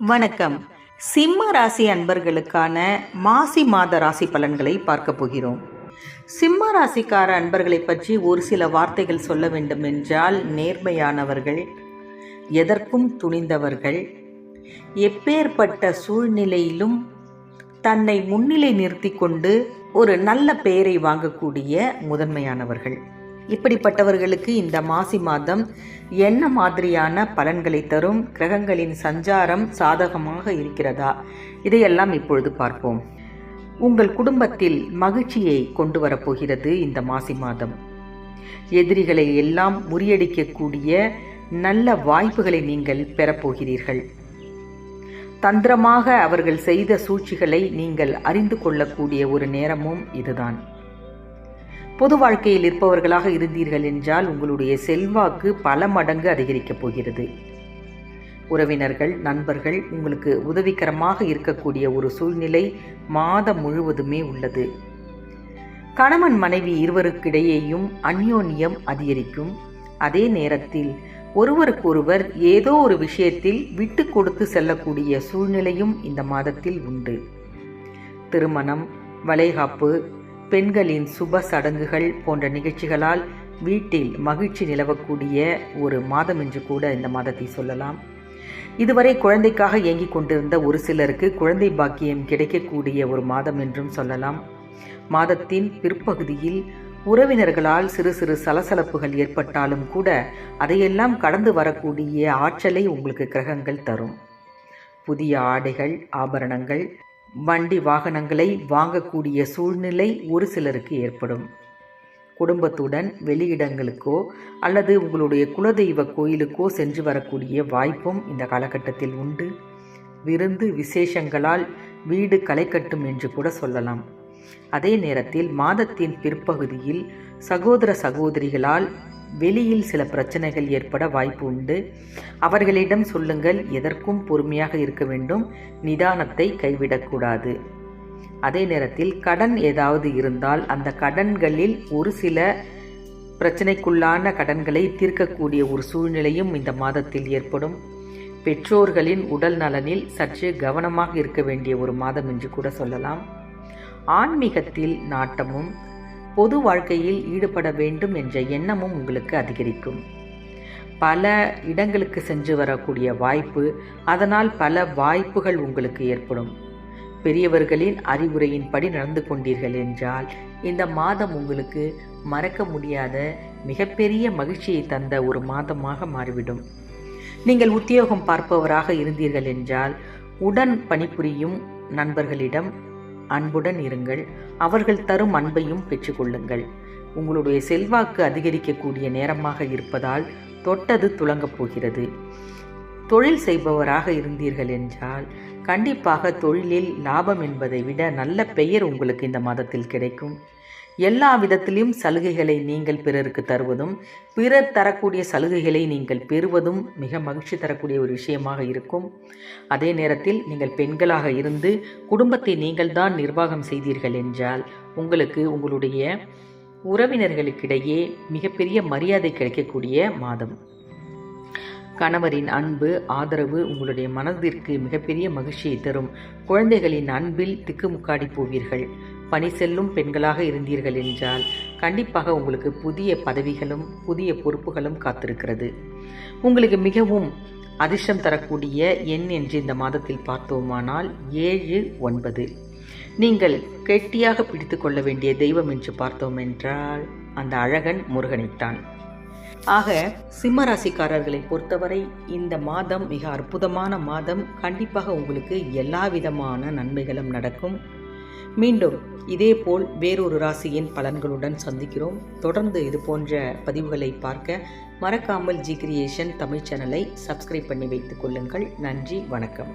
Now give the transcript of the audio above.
வணக்கம். சிம்ம ராசி அன்பர்களுக்கான மாசி மாத ராசி பலன்களை பார்க்க போகிறோம். சிம்ம ராசிக்கார அன்பர்களை பற்றி ஒரு சில வார்த்தைகள் சொல்ல வேண்டும் என்றால் நேர்மையானவர்கள் எதற்கும் துணிந்தவர்கள் எப்பேற்பட்ட சூழ்நிலையிலும் தன்னை முன்னிலை நிறுத்தி கொண்டு ஒரு நல்ல பெயரை வாங்கக்கூடிய முதன்மையானவர்கள். இப்படிப்பட்டவர்களுக்கு இந்த மாசி மாதம் என்ன மாதிரியான பலன்களை தரும்? கிரகங்களின் சஞ்சாரம் சாதகமாக இருக்கிறதா? இதையெல்லாம் இப்பொழுது பார்ப்போம். உங்கள் குடும்பத்தில் மகிழ்ச்சியை கொண்டு வரப்போகிறது இந்த மாசி மாதம். எதிரிகளை எல்லாம் முறியடிக்கக்கூடிய நல்ல வாய்ப்புகளை நீங்கள் பெறப்போகிறீர்கள். தந்திரமாக அவர்கள் செய்த சூழ்ச்சிகளை நீங்கள் அறிந்து கொள்ளக்கூடிய ஒரு நேரமும் இதுதான். பொது வாழ்க்கையில் இருப்பவர்களாக இருந்தீர்கள் என்றால் உங்களுடைய செல்வாக்கு பல மடங்கு அதிகரிக்கப் போகிறது. உறவினர்கள் நண்பர்கள் உங்களுக்கு உதவிகரமாக இருக்கக்கூடிய ஒரு சூழ்நிலை மாதம் முழுவதுமே உள்ளது. கணவன் மனைவி இருவருக்கிடையேயும் அந்யோன்யம் அதிகரிக்கும். அதே நேரத்தில் ஒருவருக்கொருவர் ஏதோ ஒரு விஷயத்தில் விட்டு கொடுத்து செல்லக்கூடிய சூழ்நிலையும் இந்த மாதத்தில் உண்டு. திருமணம் வளைகாப்பு பெண்களின் சுப சடங்குகள் போன்ற நிகழ்ச்சிகளால் வீட்டில் மகிழ்ச்சி நிலவக்கூடிய ஒரு மாதம் என்று கூட இந்த மாதத்தை சொல்லலாம். இதுவரை குழந்தைக்காக இயங்கிக் கொண்டிருந்த ஒரு சிலருக்கு குழந்தை பாக்கியம் கிடைக்கக்கூடிய ஒரு மாதம் என்றும் சொல்லலாம். மாதத்தின் பிற்பகுதியில் உறவினர்களால் சிறு சிறு சலசலப்புகள் ஏற்பட்டாலும் கூட அதையெல்லாம் கடந்து வரக்கூடிய ஆற்றலை உங்களுக்கு கிரகங்கள் தரும். புதிய ஆடைகள் ஆபரணங்கள் வண்டி வாகனங்களை வாங்கக்கூடிய சூழ்நிலை ஒரு சிலருக்கு ஏற்படும். குடும்பத்துடன் வெளியிடங்களுக்கோ அல்லது உங்களுடைய குலதெய்வ கோயிலுக்கோ சென்று வரக்கூடிய வாய்ப்பும் இந்த காலகட்டத்தில் உண்டு. விருந்து விசேஷங்களால் வீடு களை கட்டும் என்று கூட சொல்லலாம். அதே நேரத்தில் மாதத்தின் பிற்பகுதியில் சகோதர சகோதரிகளால் வெளியில் சில பிரச்சனைகள் ஏற்பட வாய்ப்பு உண்டு. அவர்களிடம் சொல்லுங்கள் எதற்கும் பொறுமையாக இருக்க வேண்டும் நிதானத்தை கைவிடக்கூடாது. அதே நேரத்தில் கடன் ஏதாவது இருந்தால் அந்த கடன்களில் ஒரு சில பிரச்சனைக்குள்ளான கடன்களை தீர்க்கக்கூடிய ஒரு சூழ்நிலையும் இந்த மாதத்தில் ஏற்படும். பெற்றோர்களின் உடல் நலனில் சற்று கவனமாக இருக்க வேண்டிய ஒரு மாதம் என்று கூட சொல்லலாம். ஆன்மீகத்தில் நாட்டமும் பொது வாழ்க்கையில் ஈடுபட வேண்டும் என்ற எண்ணமும் உங்களுக்கு அதிகரிக்கும். பல இடங்களுக்கு சென்று வரக்கூடிய வாய்ப்பு அதனால் பல வாய்ப்புகள் உங்களுக்கு ஏற்படும். பெரியவர்களின் அறிவுரையின்படி நடந்து கொண்டீர்கள் என்றால் இந்த மாதம் உங்களுக்கு மறக்க முடியாத மிகப்பெரிய மகிழ்ச்சியை தந்த ஒரு மாதமாக மாறிவிடும். நீங்கள் உத்தியோகம் பார்ப்பவராக இருந்தீர்கள் என்றால் உடன் பணிபுரியும் நண்பர்களிடம் அன்புடன் இருங்கள். அவர்கள் தரும் அன்பையும் பெற்றுக்கொள்ளுங்கள். உங்களுடைய செல்வாக்கு அதிகரிக்கக்கூடிய நேரமாக இருப்பதால் தொட்டது துளங்கப் போகிறது. தொழில் செய்பவராக இருந்தீர்கள் என்றால் கண்டிப்பாக தொழிலில் லாபம் என்பதை விட நல்ல பெயர் உங்களுக்கு இந்த மாதத்தில் கிடைக்கும். எல்லா விதத்திலும் சலுகைகளை நீங்கள் பிறருக்கு தருவதும் பிறர் தரக்கூடிய சலுகைகளை நீங்கள் பெறுவதும் மிக மகிழ்ச்சி தரக்கூடிய ஒரு விஷயமாக இருக்கும். அதே நேரத்தில் நீங்கள் பெண்களாக இருந்து குடும்பத்தை நீங்கள் தான் நிர்வாகம் செய்தீர்கள் என்றால் உங்களுக்கு உங்களுடைய உறவினர்களுக்கிடையே மிகப்பெரிய மரியாதை கிடைக்கக்கூடிய மாதம். கணவரின் அன்பு ஆதரவு உங்களுடைய மனதிற்கு மிகப்பெரிய மகிழ்ச்சியை தரும். குழந்தைகளின் அன்பில் திக்குமுக்காடி போவீர்கள். பணி செல்லும் பெண்களாக இருந்தீர்கள் என்றால் கண்டிப்பாக உங்களுக்கு புதிய பதவிகளும் புதிய பொறுப்புகளும் காத்திருக்கிறது. உங்களுக்கு மிகவும் அதிர்ஷ்டம் தரக்கூடிய எண் என்று இந்த மாதத்தில் பார்த்தோமானால் ஏழு ஒன்பது. நீங்கள் கெட்டியாக பிடித்து கொள்ள வேண்டிய தெய்வம் என்று பார்த்தோம் என்றால் அந்த அழகன் முருகனைத்தான். ஆக சிம்ம ராசிக்காரர்களை பொறுத்தவரை இந்த மாதம் மிக அற்புதமான மாதம். கண்டிப்பாக உங்களுக்கு எல்லா விதமான நன்மைகளும் நடக்கும். மீண்டும் இதேபோல் வேறொரு ராசியின் பலன்களுடன் சந்திக்கிறோம். தொடர்ந்து இது போன்ற பதிவுகளை பார்க்க மறக்காமல் ஜி கிரியேஷன் தமிழ் சேனலை சப்ஸ்கிரைப் பண்ணி வைத்துக் கொள்ளுங்கள். நன்றி வணக்கம்.